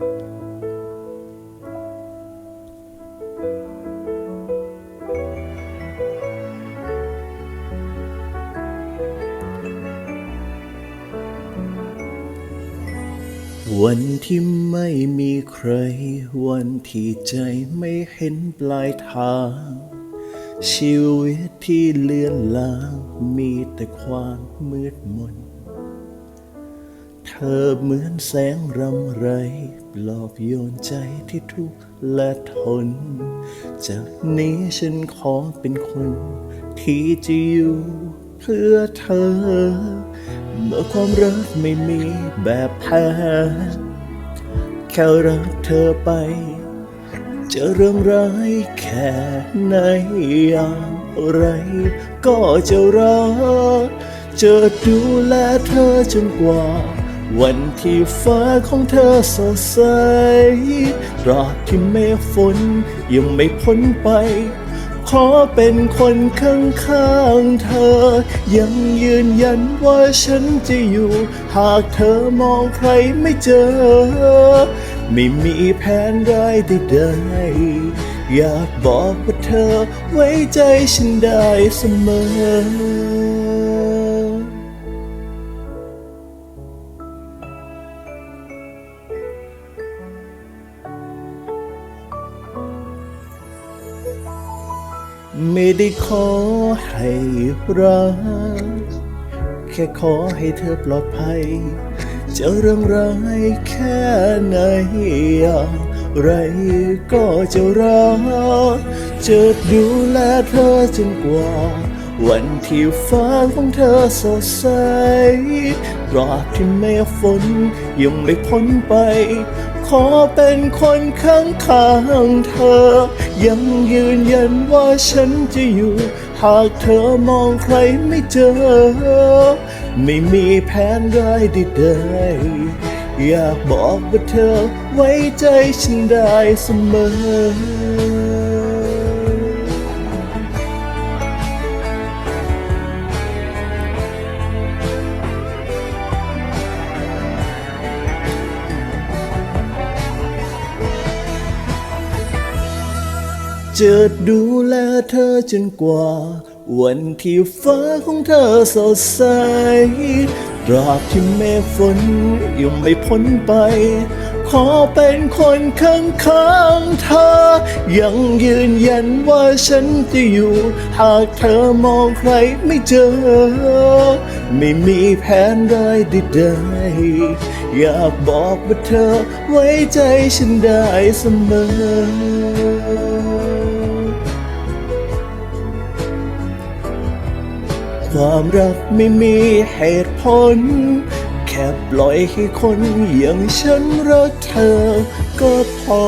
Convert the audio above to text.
วันที่ไม่มีใคร วันที่ใจไม่เห็นปลายทาง ชีวิตที่เลือนลางมีแต่ความมืดมน ธอเหมือนแสงรำไรปลอบโยนใจที่ทุกข์และทน จากนี้ฉันขอเป็นคน ที่จะอยู่เพื่อเธอ เมื่อความรักไม่มีแบบแพ้แค่รักเธอไป จะเรื่องร้ายแค่ไหนอย่างไร ก็จะรักจะดูแลเธอจนกว่า วันที่ฟ้าของเธอสดใสตราบที่เมฆฝนยังไม่พ้นไป ขอเป็นคนข้างๆเธอ ยังยืนยันว่าฉันจะอยู่ หากเธอมองใครไม่เจอ ไม่มีแผนร้ายใดๆอยากบอกว่าเธอไว้ใจฉันได้เสมอ ไม่ได้ขอให้รัก แค่ขอให้เธอปลอดภัยจะเรื่องร้ายแค่ไหนอย่างไรก็จะรักจะดูแลเธอจนกว่า วันที่ฟ้าของเธอสดใสตราบที่เมฆฝนยังไม่พ้นไป ขอเป็นคนข้างข้างเธอ ยังยืนยันว่าฉันจะอยู่ หากเธอมองใครไม่เจอ ไม่มีแผนร้ายใดๆอยากบอกว่าเธอไว้ใจฉันได้เสมอ จะดูแลเธอจนกว่า วันที่ฟ้าของเธอสดใสตราบที่เมฆฝนยังไม่พ้นไป ขอเป็นคนข้างข้างเธอ ยังยืนยันว่าฉันจะอยู่ หากเธอมองใครไม่เจอ ไม่มีแผนร้ายใดอยากบอกว่าเธอไว้ใจฉันได้เสมอ ความรักไม่มีเหตุผล แค่ปล่อยให้คนอย่างฉันรักเธอก็พอ